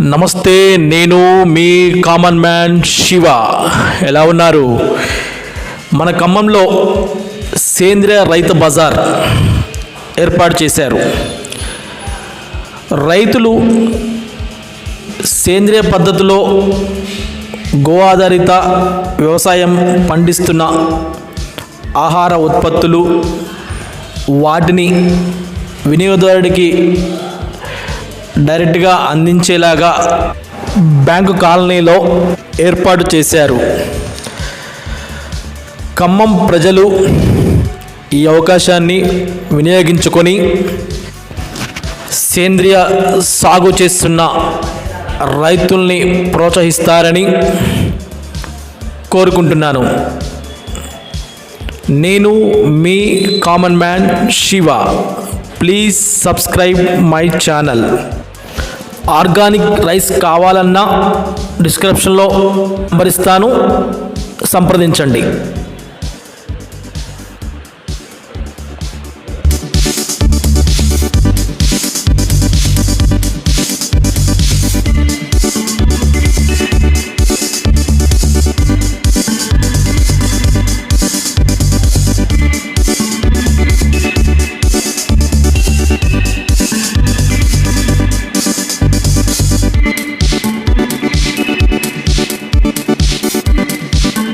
నమస్తే నేను మీ కామన్ మ్యాన్ శివ. ఎలా ఉన్నారు? మన ఖమ్మంలో సేంద్రియ రైతు బజార్ ఏర్పాటు చేశారు. రైతులు సేంద్రియ పద్ధతిలో గో ఆధారిత వ్యవసాయం పండిస్తున్న ఆహార ఉత్పత్తులు వాటిని వినియోగదారుడికి డైరెక్ట్గా అందించేలాగా బ్యాంకు కాలనీలో ఏర్పాటు చేశారు. ఖమ్మం ప్రజలు ఈ అవకాశాన్ని వినియోగించుకొని సేంద్రియ సాగు చేస్తున్న రైతుల్ని ప్రోత్సహిస్తారని కోరుకుంటున్నాను. నేను మీ common man Shiva. Please subscribe my channel. Organic rice కావాలన్నా డిస్క్రిప్షన్లో నంబర్ ఇస్తాను. సంప్రదించండి.